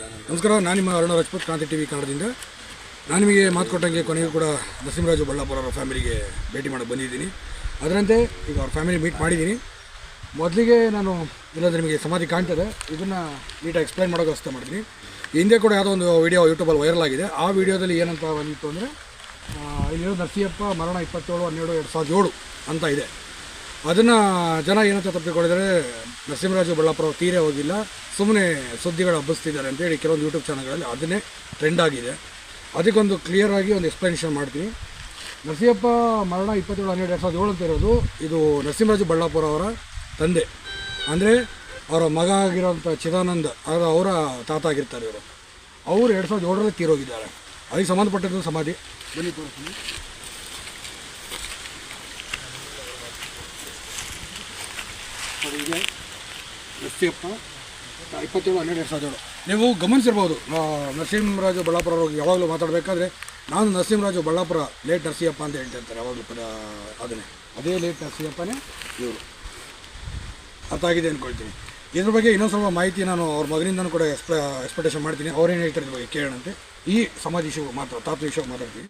ನಮಸ್ಕಾರ, ನಾನು ನಿಮ್ಮ ಅರುಣ ರಾಜ್ಪೂತ್, ಕ್ರಾಂತಿ ಟಿ ವಿ ಕಾರಣದಿಂದ ನಾನು ನಿಮಗೆ ಮಾತು ಕೊಟ್ಟಂಗೆ ಕೊನೆಗೂ ಕೂಡ ನರಸಿಂಹರಾಜು ಬಳ್ಳಾಪುರ ಅವರ ಫ್ಯಾಮಿಲಿಗೆ ಭೇಟಿ ಮಾಡಿ ಬಂದಿದ್ದೀನಿ. ಅದರಂತೆ ಈಗ ಅವ್ರ ಫ್ಯಾಮಿಲಿ ಮೀಟ್ ಮಾಡಿದ್ದೀನಿ. ಮೊದಲಿಗೆ ನಾನು ಇಲ್ಲಂದ್ರೆ ನಿಮಗೆ ಸಮಾಧಿ ಕಾಣ್ತದೆ. ಇದನ್ನು ನೀಟಾಗಿ ಎಕ್ಸ್ಪ್ಲೈನ್ ಮಾಡೋಕೆ ವ್ಯವಸ್ಥೆ ಮಾಡ್ತೀನಿ. ಹಿಂದೆ ಕೂಡ ಯಾವುದೋ ಒಂದು ವೀಡಿಯೋ ಯೂಟ್ಯೂಬಲ್ಲಿ ವೈರಲ್ ಆಗಿದೆ. ಆ ವಿಡಿಯೋದಲ್ಲಿ ಏನಂತ ಬಂದಿತ್ತು ಅಂದರೆ ಇಲ್ಲಿರೋ ನರಸಿಂಹಪ್ಪ ಮರಣ ಇಪ್ಪತ್ತೇಳು, ಹನ್ನೆರಡು, ಎರಡು ಸಾವಿರದ ಏಳು ಅಂತ ಇದೆ. ಅದನ್ನು ಜನ ಏನಂತ ತಪ್ಪಿಕೊಂಡಿದ್ದಾರೆ, ನರಸಿಂಹರಾಜು ಬಳ್ಳಾಪುರ ತೀರೆ ಹೋಗಿಲ್ಲ ಸುಮ್ಮನೆ ಸುದ್ದಿಗಳು ಹಬ್ಬಿಸ್ತಿದ್ದಾರೆ ಅಂತೇಳಿ ಕೆಲವೊಂದು ಯೂಟ್ಯೂಬ್ ಚಾನಲ್ಗಳಲ್ಲಿ ಅದನ್ನೇ ಟ್ರೆಂಡ್ ಆಗಿದೆ. ಅದಕ್ಕೊಂದು ಕ್ಲಿಯರ್ ಆಗಿ ಒಂದು ಎಕ್ಸ್ಪ್ಲನೇಷನ್ ಮಾಡ್ತೀನಿ. ನರಸಿಂಹಪ್ಪ ಮರಣ ಇಪ್ಪತ್ತೇಳು, ಹನ್ನೆರಡು, ಎರಡು ಸಾವಿರದ ಏಳು ಇರೋದು ಇದು ನರಸಿಂಹರಾಜು ಬಳ್ಳಾಪುರ ಅವರ ತಂದೆ. ಅಂದರೆ ಅವರ ಮಗ ಆಗಿರೋಂಥ ಚಿದಾನಂದ ಅವರ ಅವರ ತಾತ ಆಗಿರ್ತಾರೆ ಇವರು. ಅವರು ಎರಡು ಸಾವಿರದ ಏಳರಲ್ಲಿ ತೀರೋಗಿದ್ದಾರೆ. ಅದಕ್ಕೆ ಸಂಬಂಧಪಟ್ಟದ್ದು ಸಮಾಧಿ. ಬನ್ನಿ ತೋರಿಸ್ತೀನಿ. ಇದೆ ನರಸಿಂಹಪ್ಪ ಇಪ್ಪತ್ತೇಳು, ಹನ್ನೆರಡು, ಎರಡು ಸಾವಿರದ ಏಳು. ನೀವು ಗಮನಿಸಿರ್ಬೋದು ನರಸಿಂಹರಾಜ ಬಳ್ಳಾಪುರ ಅವ್ರಿಗೆ ಯಾವಾಗಲೂ ಮಾತಾಡಬೇಕಾದ್ರೆ, ನಾನು ನರಸಿಂಹರಾಜು ಬಳ್ಳಾಪುರ ಲೇಟ್ ನರಸಿಂಹಪ್ಪ ಅಂತ ಹೇಳ್ತಿರ್ತಾರೆ ಯಾವಾಗಲೂ ಪದ ಅದನ್ನೇ. ಅದೇ ಲೇಟ್ ನರಸಿಂಹಪ್ಪನೇ ಇವರು. ಅರ್ಥ ಆಗಿದೆ ಅಂದ್ಕೊಳ್ತೀನಿ ಇದ್ರ ಬಗ್ಗೆ ಇನ್ನೊಂದು ಸ್ವಲ್ಪ ಮಾಹಿತಿ ನಾನು ಅವ್ರ ಮಗನಿಂದನೂ ಕೂಡ ಎಕ್ಸ್ಪ ಎಕ್ಸ್ಪೆಕ್ಟೇಷನ್ ಮಾಡ್ತೀನಿ. ಅವ್ರೇನು ಹೇಳ್ತಾರೆ ಬಗ್ಗೆ ಕೇಳೋಣಂತೆ. ಈ ಸಮಾಜ ವಿಷಯವು ಮಾತ್ರ ತಾತ್ವ ವಿಷಯ ಮಾತಾಡ್ತೀವಿ